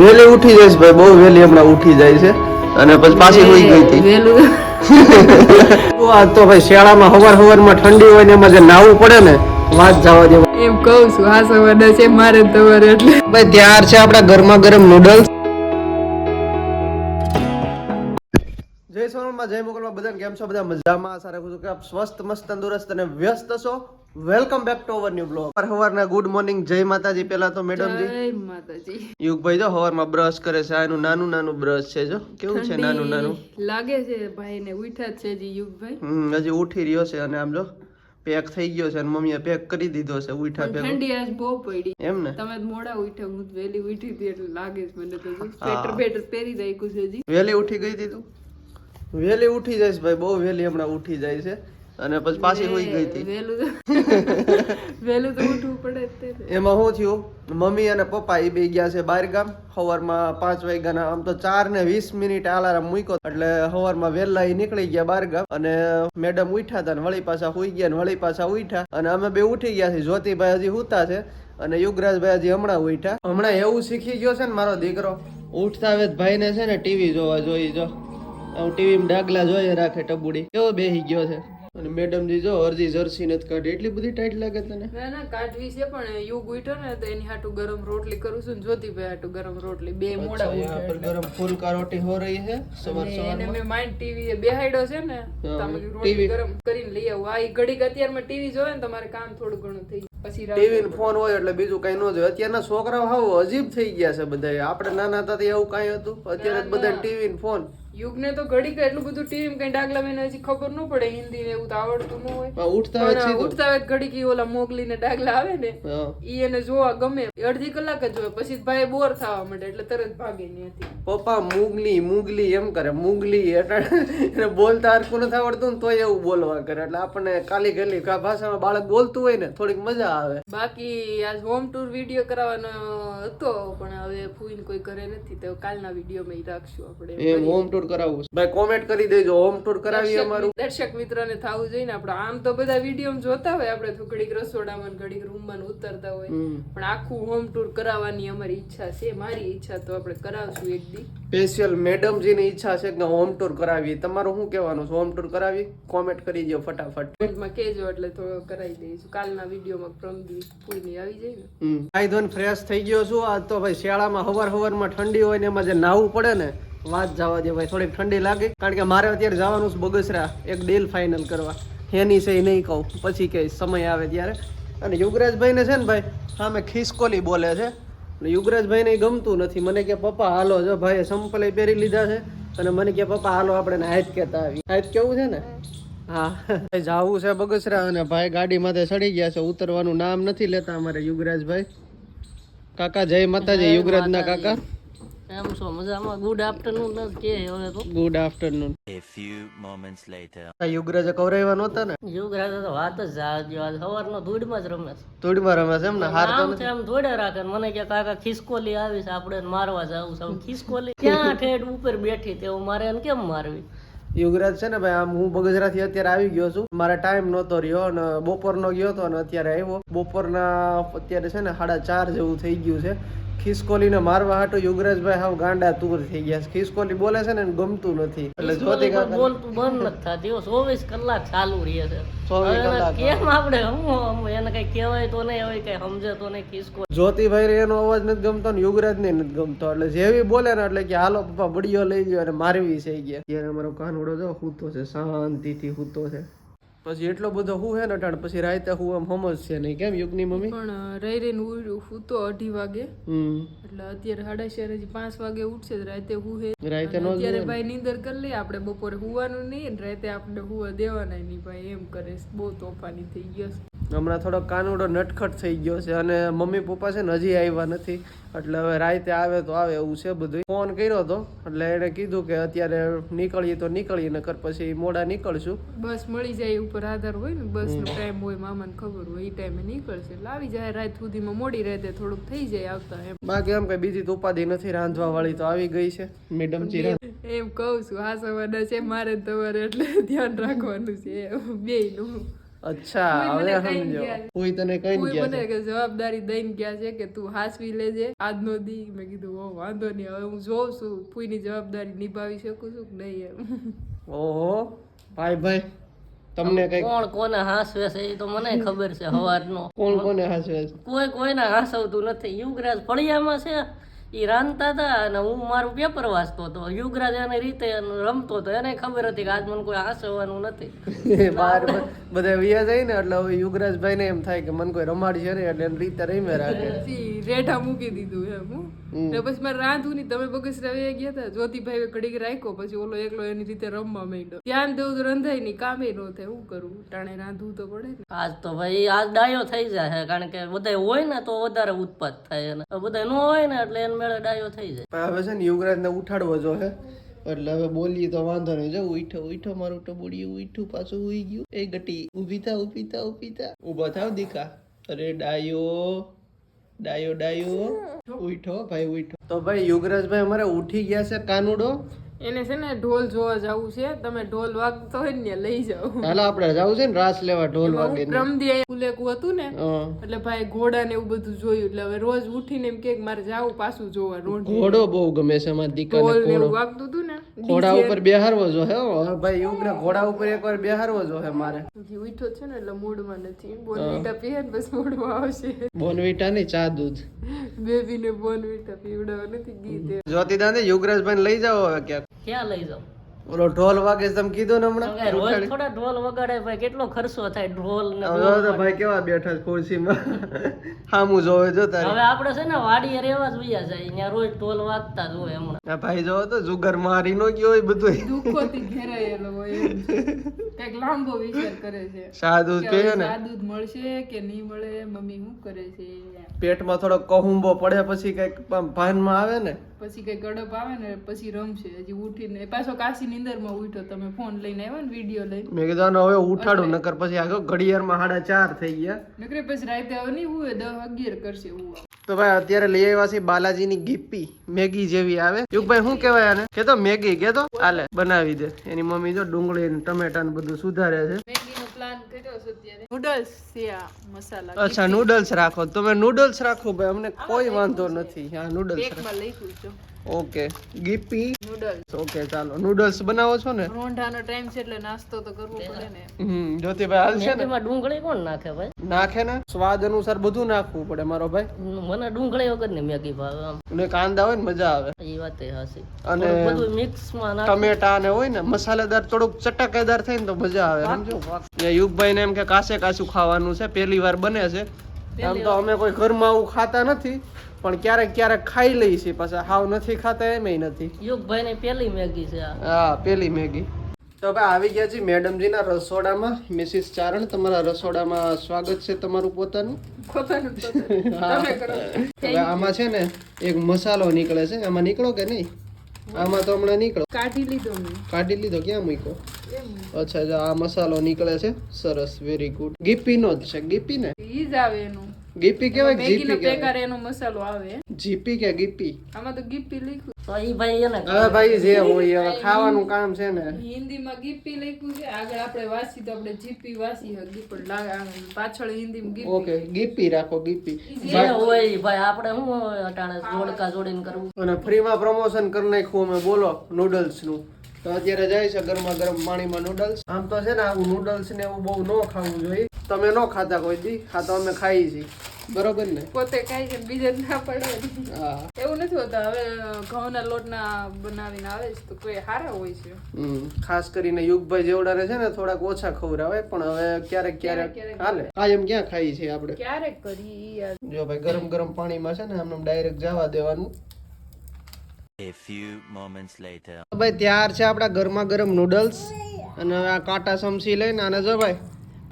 વેલી ઉઠી જઈશ ભાઈ બહુ વેલી હમણાં ઉઠી જાય છે. અને પછી પાછી હોઈ ગઈ હતી. વેલું. તો ભાઈ શિયાળામાં હવાર હવારમાં ઠંડી હોય ને એમાં જે નાવું પડે ને વાત જવા દેવા. એમ કહું છું આ સવાર છે મારે તમારે એટલે. ભાઈ ત્યાર છે આપણા ગરમા ગરમ નૂડલ્સ જય સોનલમાં જય મોગલમાં બધાને કેમ છો? બધા મજામાં? આશા રાખું છું કે આપ સ્વસ્થ મસ્ત તંદુરસ્ત અને વ્યસ્ત છો. Welcome back to our new blog હવારના good morning જય માતાજી. પેલા તો મેડમજી જય માતાજી. યુગભાઈ જો હવારમાં બ્રશ કરે છે. આનું નાનું નાનું બ્રશ છે જો. કેવું છે નાનું નાનું? લાગે છે ભાઈ ને ઉઠ્યા છે જી યુગભાઈ. હજી ઉઠી રહ્યો છે અને આમ જો પેક થઈ ગયો છે અને મમ્મીએ પેક કરી દીધો છે ઉઠા પેક ઠંડી આજ બહુ પડી. એમ ને? તમે મોડા ઉઠ્યા હું વેલી ઉઠી હતી એટલે લાગે છે મને તો સ્વેટર બેટર પહેરી રાખ્યું છે જી. વહેલી ઉઠી ગઈ હતી તું? વહેલી ઉઠી જઈશ ભાઈ બહુ વહેલી હમણાં ઉઠી જાય છે. અને પછી પાછી હોઈ ગઈ હતી. વહેલું તો ઉઠવું પડે ને. એમાં શું થયું? મમ્મી અને પપ્પા એ બે ગયા છે બહાર ગામ. સવારમાં પાંચ વાગ્યાના આમ તો ચાર ને વીસ મિનિટ અલાર્મ મૂક્યો. એટલે સવારમાં વહેલા ઈ નીકળી ગયા બહાર ગામ. અને મેડમ ઉઠ્યા હતા ને વળી પાછા હુઈ ગયા ને વળી પાછા ઉઠ્યા. અને અમે બે ઉઠી ગયા છીએ. જ્યોતિભાઈ હજી હુતા છે. અને યુગરાજભાઈ હજી હમણાં ઉઠ્યા. હમણાં એવું શીખી ગયો છે ને મારો દીકરો. ઉઠતા હવે ભાઈને છે ને ટીવી જોવા જોઈ જો. ટીવીમાં ડાગલા જોઈએ રાખે ટબુડી. કેવો બેહી ગયો છે? અને મેડમ જી જો અરજી જર્સી નથી કાઢી. એટલી બધી ટાઈટ લાગે તને? ના કાઢવી છે પણ યુગ ઉઠો ને તો એની હાટુ ગરમ રોટલી કરું છું ને જ્યોતિભાઈ હાટુ ગરમ રોટલી. બે મોડા ઉઠે પર ગરમ ફૂલકા રોટી હો રહી છે સવાર સવાર મે માઇન્ડ ટીવી બેહાડ્યો છે ને તમે ગરમ કરીને લઈ આવો. આ ઘડીક અત્યારમાં ટીવી જોવે ને તમારે કામ થોડું ઘણું થઈ પછી ટીવી ફોન હોય એટલે બીજું કઈ ન જોઈએ અત્યારના છોકરાઓ હાવ અજીબ થઈ ગયા છે બધા આપણે નાના હતા એવું કઈ હતું. અત્યારે બધા ટીવી ને ફોન યુગને તો ઘડીક એટલું બધું ટીમ કઈ ડાગલા મેં હજી ખબર ન પડે હિન્દી ને એવું તો આવડતું ન હોય. ઉઠતા હોય ઉઠતા હોય ઘડીક ઓલા મોગલી ને ડાગલા આવે ને ઈ એને જોવા ગમે. અડધી કલાક જ જોવે પછી ભાઈ બોર થવા માંડે એટલે તરત ભાગે ત્યાંથી પપ્પા મુગલી મુગલી એમ કરે મુગલી એટલે બોલતા હરકું નથી આવડતું ને તોય એવું બોલવા કરે. એટલે આપણને કાલી ગલી ભાષામાં બાળક બોલતું હોય ને થોડીક મજા આવે. બાકી આજ હોમ ટૂર વીડિયો કરાવવાનો હતો પણ હવે ફૂઈન કોઈ કરે નથી તો કાલના વીડિયો માં રાખશું આપણે. હોમ ટૂર કરાવવું છે. ભાઈ કોમેન્ટ કરી દેજો હોમ ટૂર કરાવી અમારું. દર્શક મિત્રોને થવું જોઈએ ને આપણે. આમ તો બધા વીડિયો જોતા હોય આપણે તો ઘડીક રસોડામાં ઘડીક રૂમમાં ઉતરતા હોય. પણ આખું હોમ ટૂર કરાવવાની અમારી ઈચ્છા છે. મારી ઈચ્છા તો આપણે કરાવશું એક દી. સ્પેશિયલ મેડમજીની ઈચ્છા છે કે હોમ ટૂર કરાવી તમારું શું કહેવાનું છે? હોમ ટૂર કરાવી કોમેન્ટ કરી દો ફટાફટ. કોમેન્ટમાં કહેજો એટલે થોડો કરાવી દઈશું. કાલના વિડીયોમાં પ્રમદી પૂરી આવી જાય ને. હમ. નાઈ ધોઈને ફ્રેશ થઈ ગયો છું. આજ તો ભાઈ શિયાળામાં હવાર હવારમાં ઠંડી હોય ને એમાં જે નાવું પડે ને વાત જવા દે ભાઈ થોડીક ઠંડી લાગે. કારણ કે મારે અત્યારે જવાનું છે બગસરા એક ડીલ ફાઇનલ કરવા. એની છે નહીં કહું. પછી કે સમય આવે ત્યારે. અને યુગરાજભાઈને છે ને ભાઈ સામે ખિસકોલી બોલે છે. ઈ ગમતું નથી. મને કે પપ્પા હાલો જો ભાઈ સંપલે પહેરી લીધા છે. અને મને કે પપ્પા હાલો આપણે હાથ કહેતા આવી હાથ કેવું છે ને? હા. જવું જાવું છે બગસરા અને ભાઈ ગાડી માથે ચડી ગયા છે. ઉતરવાનું નામ નથી લેતા અમારે યુગરાજભાઈ કાકા જય માતાજી યુગરાજના કાકા. એમ છો મજામાં? ગુડ આફ્ટરનૂન કે હવે તો. Good afternoon A few moments later. Yugraj કવરાવ્યા નહોતા ને? યુગરાજ તો વાત જ જાજી આજ સવારનો ધૂળમાં જ રમે છે. ધૂળમાં રમે છે એમ ને? હાર તો છે ધોડે રાખે મને કે કાકા ખિસકોલી આવી છે આપણે મારવા જાવું છે. ખિસકોલી ક્યાં ઠેઠ ઉપર બેઠી તેવું મારે એને કેમ મારવી? યુગરાજ છે ને ભાઈ આમ હું બગસરાથી અત્યારે આવી ગયો છું. મારા ટાઈમ નહોતો રહ્યો અને બપોરનો ગયો હતો અને અત્યારે આવ્યો. બપોરના અત્યારે છે ને સાડા ચાર જેવું થઈ ગયું છે. ખિસકોલીને મારવા હાટો યુગરાજભાઈ હાવ ગાંડા તૂર થઈ ગયા ખિસકોલી બોલે છે ને ગમતું નથી. એટલે જોતી બોલતું બંધ નથી થતી. ચોવીસ કલાક ચાલુ રહે છે. ચોવીસ હવે એને કલાક, કેમ આપણે હું એને કઈ કહેવાય તો નહીં કઈ સમજે તો નહીં ખિસકોલી. જ્યોતિભાઈ એનો અવાજ નથી ગમતો ને યુગરાજ ને નથી ગમતો. એટલે જેવી બોલે ને એટલે કે હાલો પપ્પા બડીયો લઈ ગયો અને મારવી છે ગયા. ત્યારે અમારો કાનુડો જો હૂતો છે શાંતિથી હૂતો છે. પછી એટલો બધો હું હે ને અટાણ પછી રાતે હું આમ સમજ છે નહીં. કેમ યુગની મમ્મી? પણ રહી રહીને હું તો અઢી વાગે. એટલે અત્યારે સાડા ચાર હજી પાંચ વાગે ઉઠશે રાતે હું હે. રાતે નો અત્યારે ભાઈ નીંદર કરી લે આપણે બપોરે હુવાનું નહીં ને રાતે આપણે હુવા દેવાના નહીં ભાઈ એમ કરે બહુ તોફાની થઈ ગયો હમણાં થોડો કાનુડો નટખટ થઈ ગયો છે અને મમ્મી પપ્પા છે ને હજી આવ્યા નથી. એટલે હવે રાતે આવે તો આવે એવું છે બધું ફોન કર્યો હતો એટલે એણે કીધું કે અત્યારે નીકળીએ તો નીકળીએ નકર પછી મોડા નીકળશું. બસ મળી જાય ઉપર આધાર હોય ને બસ નો ટાઈમ હોય મામાને ખબર હોય એ ટાઈમે નીકળશે. એટલે આવી જાય રાત સુધીમાં મોડી રાતે થોડુંક થઈ જાય આવતા એમ. બાકી એમ કઈ બીજી તો ઉપાધિ નથી રાંધવા વાળી તો આવી ગઈ છે મેડમ ચીરા એમ કહું છું આ સવારના છે મારે તમારે એટલે ધ્યાન રાખવાનું છે બે નું. અચ્છા હવે સમજો. કોઈ તને કઈ ગયા મને કે જવાબદારી દઈને ગયા છે કે તું હાસવી લેજે. આજનો દી મેં કીધું ઓ વાંધો નહીં હવે હું જોઉં છું. ફૂઈની જવાબદારી નિભાવી શકું છું કે નહીં એમ. ઓહો. ભાઈ ભાઈ તમને કઈ કોણ કોને હાસવે છે એ તો મને ખબર છે હવારનો. કોણ કોને હાસવે છે? કોઈ કોઈને હાસવતું નથી. યુગરાજ ફળિયામાં છે. એ રાંધતા હતા અને હું મારું પેપર વાંચતો હતો. યુગરાજ એની રીતે રમતો હતો. એને ખબર હતી કે આજ મને કોઈ હાંસવવાનું નથી. બહાર બ- બધા વ્યા જાય ને એટલે હવે યુગરાજભાઈ ને એમ થાય કે મને કોઈ રમાડી છે ને એટલે એની રીતે રમી રાખે. રેઢા મૂકી દીધું એમ હું. ને પછી મારે રાંધું નહીં. તમે બગસ વયા ગયા હતા જ્યોતિભાઈ કડીક રાખ્યો પછી ઓલો એકલો એની રીતે રમવા માંડ્યો. ધ્યાન દેવું તો રંધાય નહીં કામે ન થાય શું કરું? ટાણે રાંધવું તો પડે ને. આજ તો ભાઈ આજ ડાયો થઈ જાય કારણ કે બધા હોય ને તો વધારે ઉત્પાદ થાય અને બધા ન હોય ને એટલે એને મેળે ડાયો થઈ જાય. હવે છે ને યુગરાજ ને ઉઠાડવો જો હે. એટલે હવે બોલીએ તો વાંધો નહીં. જો ઉઠો ઉઠો મારું ટબુડી ઉઠું પાછું ઉઈ ગયું. એ ગટી ઊભી થા ઊભી થા ઊભી થા. ઊભા થાવ દીકા અરે ડાયો. ડાયો ડાયો. ઉઠો. ભાઈ ઉઠો. તો ભાઈ યુગરાજભાઈ અમારે ઉઠી ગયા છે કાનુડો? એને છે ને ઢોલ જોવા જવું છે. તમે ઢોલ વાગતો હોય ને લઈ જાઓ. હાલો આપણે જવું છે ને રાસ લેવા ઢોલ વાગે ને પ્રમદી હતું ને એટલે ભાઈ ઘોડા ને એવું બધું જોયું. એટલે હવે રોજ ઉઠીને એમ કે મારે જાવું પાછું જોવા રોડ ઘોડો બહુ ગમે છે અમારા દીકાને ને ઘોડો. વાગતું હતું ને ઘોડા ઉપર બેહારવો જો હે ભાઈ યુગને ઘોડા ઉપર એકવાર બેહારવો જો હે મારે. ઉઠો છે ને એટલે મૂડમાં નથી. બોનવીટા પીએ ને બસ મૂડમાં આવશે. બોનવીટા ની ચા દૂધ. બેબી ને બોનવીટા પીવડાવવા નથી ગીતે એ. જ્યોતિ દાદા યુગરાજભાઈ લઈ જાઓ હવે ક્યાં ક્યાં લઈ જાઉં ઓલો ઢોલ વાગે છે તમે કીધું ને હમણાં? રોજ થોડા ઢોલ વગાડે ભાઈ કેટલો ખર્ચો થાય ઢોલ ને હવે તો ભાઈ કેવા બેઠા છે ખુરશીમાં? હામું જોવે જો તારે હવે આપણે છે ને વાડીએ રહેવા જ ઉયા જાય અહીંયા રોજ ઢોલ વાગતા જ હોય હમણાં. ભાઈ જોવો તો જુગર મારી નો ગયો હોય બધું. દુઃખોથી ઘેરાયેલો હોય કંઈક લાંબો વિચાર કરે છે. સાદુ હવે ને. સાદુ મળશે કે નહીં મળે મમ્મી શું કરે છે? પેટમાં થોડો કહુંબો પડે પછી કંઈક ભાનમાં આવે ને પછી કઈ ગડપ આવે ને પછી રમશે. હજી ઉઠીને પાછો કાશી નીંદરમાં ઉઠો તમે ફોન લઈને આવ્યો ને વીડિયો લઈને. મેં કીધું હવે ઉઠાડું નકર પછી આગળ ઘડિયાળમાં સાડા ચાર થઈ ગયા. નકરે પછી રાતે હવે નહીં હુએ દસ અગિયાર કરશે હું તો ભાઈ અત્યારે લઈ આવ્યા છે બાલાજીની ગીપી મેગી જેવી આવે. યુગભાઈ શું કહેવાય આને? કે તો મેગી કે તો હાલે બનાવી દે. એની મમ્મી જો ડુંગળી ને ટમેટા ને બધું સુધારે છે મેગીનો પ્લાન કર્યો છે અત્યારે નૂડલ્સ મસાલા. અચ્છા નૂડલ્સ રાખો. તમે નૂડલ્સ રાખો ભાઈ અમને કોઈ વાંધો નથી. હા નૂડલ્સ લઈ ઓકે ગીપી નૂડલ્સ ઓકે ચાલો. નૂડલ્સ બનાવો છો ને? રોંઢાનો ટાઈમ છે એટલે નાસ્તો તો કરવો પડે ને. હમ જ્યોતિભાઈ હાલ છે ને? એમાં ડુંગળી કોણ નાખે ભાઈ? નાખે ને? સ્વાદ અનુસાર બધું નાખવું પડે મારો ભાઈ. મને ડુંગળી વગર ને મેગી ભાવે આમ. ને કાંદા હોય ને મજા આવે. એ વાત એ હાસી અને બધું મિક્સમાં નાખ. ટમેટા ને હોય ને મસાલેદાર થોડુંક ચટકેદાર થાય ને તો મજા આવે સમજો? યુગભાઈ ને એમ કે કાસે કાસું ખાવાનું છે પહેલી વાર બને છે. આમ તો અમે કોઈ ઘરમાં આવું ખાતા નથી. પણ ક્યારેક ક્યારેક ખાઈ લઈએ છીએ પાછા. હાવ નથી ખાતા એમ નથી. યુગભાઈ ને પેલી મેગી છે હા પેલી મેગી. તો ભાઈ આવી ગયા છીએ મેડમજીના રસોડામાં. મિસિસ ચારણ તમારા રસોડામાં સ્વાગત છે તમારું પોતાનું. પોતાનું આમાં છે ને એક મસાલો નીકળે છે. આમાં નીકળો કે નહીં? આમાં તો હમણાં નીકળો. કાઢી લીધો કાઢી લીધો ક્યાં મૂક્યો? અચ્છા આ મસાલો નીકળે છે. સરસ વેરી ગુડ ગીપીનો જ છે ગીપી ને ઈ જ આવે એનું. ગીપી કેવાય જીપી કહેવાય? એનો મસાલો આવે. જીપી કે ગીપી? આમાં તો ગીપી લખ્યું. તો ઈ ભાઈ એને હવે ભાઈ જે હોય હવે ખાવાનું કામ છે ને. હિન્દીમાં ગીપી લખ્યું છે. આગળ આપણે વાસી તો આપણે જીપી વાસી હગી પણ લાગે પાછળ હિન્દીમાં ગીપી. ઓકે ગીપી રાખો ગીપી. જે હોય ભાઈ આપણે હું અટાણે જોડકા જોડીને કરવું? અને ફ્રીમાં પ્રમોશન કરી નાખ્યું અમે બોલો નૂડલ્સનું. તો અત્યારે જાય છે ગરમા ગરમ પાણીમાં નૂડલ્સ આમ તો છે ને આવું નૂડલ્સ ને એવું બહુ ન ખાવું જોઈએ. તમે ન ખાતા કોઈ દી ખાતો અમે ખાઈ છીએ. બરોબર ને? પોતે ખાઈ છે બીજે ના પડે. એવું નથી હોતું હવે ઘઉંના લોટના બનાવીને આવે છે તો કોઈ સારા હોય છે. ખાસ કરીને યુગભાઈ જેવડાને છે ને થોડાક ઓછા ખવડાવે પણ હવે ક્યારેક ક્યારેક હાલે. કાયમ ક્યાં ખાઈએ છીએ આપણે? ક્યારેક કરી જો ભાઈ ગરમ ગરમ પાણીમાં છે ને આમ ડાયરેક્ટ જવા દેવાનું. ભાઈ ત્યાર છે આપણા ગરમા ગરમ નૂડલ્સ અને આ કાંટા સમસી લઈને આને જો ભાઈ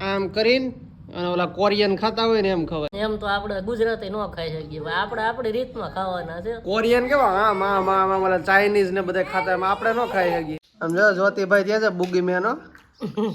આમ કરીને અને ઓલા કોરિયન ખાતા હોય ને એમ ખવાય. એમ તો આપણે ગુજરાતી નો ખાઈ શકીએ ભાઈ. આપણે આપણી રીતમાં ખાવાના છે. કોરિયન કેવા? આમ આમ આમ આમ ઓલા ચાઇનીઝ ને બધા ખાતા એમ આપણે નો ખાઈ શકીએ. આમ જો જ્યોતિભાઈ ત્યાં છે બુગી મેનો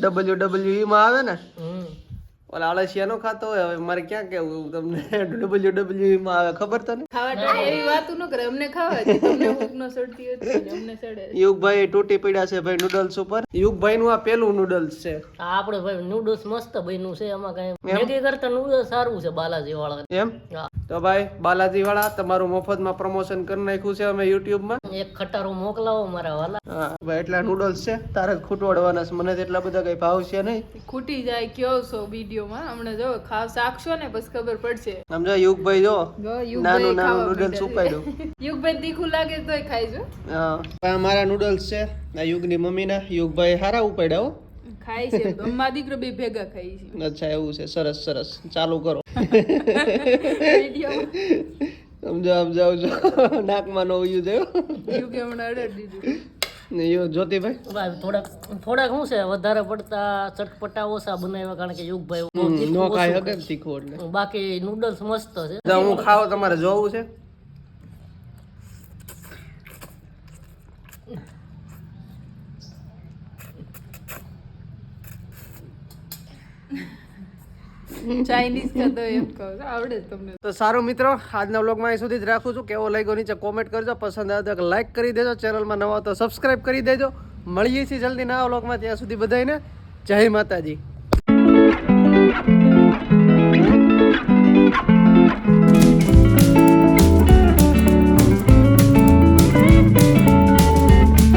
ડબલ્યુ ડબલ્યુ માં આવે ને. હમ. ઓલા આળસિયા નો ખાતો હોય હવે મારે ક્યાં કેવું તમને? ડબલ્યુ ડબલ્યુ માં આવે ખબર તને? ખાવા એવી વાતો ન કરે અમને ખાવા દે તમને ભૂખ ન સડતી હતી અમને સડે યુગભાઈ તૂટી પડ્યા છે ભાઈ નૂડલ્સ ઉપર. યુગભાઈ નું આ પેલું નૂડલ્સ છે. આ આપણે ભાઈ નૂડલ્સ મસ્ત બન્યું છે એમાં કઈ મેગી કરતા નૂડલ્સ સારું છે બાલાજી વાળા એમ? હા. તો ભાઈ બાલાજી વાળા તમારું મફતમાં પ્રમોશન કરી નાખ્યું છે અમે યુટ્યુબમાં એક ખટારો મોકલાવો મારા વાલા. હા ભાઈ એટલા નૂડલ્સ છે તારે જ ખૂટવાડવાના છે. મને એટલા બધા કઈ ભાવ છે નહીં. ખૂટી જાય કયો છો વિડીયોમાં? હમણાં જો ખાવ શાકશો ને પછી ખબર પડશે. સમજો યુગભાઈ જો નાનું નાનું નૂડલ્સ ઉપાડ્યું. યુગભાઈ તીખું લાગે તો ખાઈ જો. હા. મારા નૂડલ્સ છે આ યુગની મમ્મીના. યુગભાઈ હારા ઉપાડ્યા હો. ખાય છે. અમારા દીકરો બે ભેગા ખાઈ છે. અચ્છા એવું છે. સરસ સરસ. ચાલુ કરો. સમજો સમજાવ સમજો. નાકમાં નો યુ થયો. યુગે હમણાં અડર દીધું. ને યુ જ્યોતિભાઈ? ભાઈ થોડાક થોડાક શું છે વધારે પડતા ચટપટા ઓછા બનાવ્યા કારણ કે યુગભાઈ નો ખાય. હકે તીખું એટલે. બાકી નૂડલ્સ મસ્ત છે. હું ખાવ તમારે જોવું છે? ચાઇનીઝ ખાતો એમ કહો. આવડે તમને. તો સારું મિત્રો, આજના વ્લોગમાં અહીં સુધી જ રાખું છું. કેવો લાગ્યો નીચે કોમેન્ટ કરજો. પસંદ આવે તો લાઈક કરી દેજો. ચેનલમાં નવા તો સબસ્ક્રાઇબ કરી દેજો. મળીએ છીએ જલ્દી નવા વ્લોગમાં. ત્યાં સુધી બધાને જય માતાજી.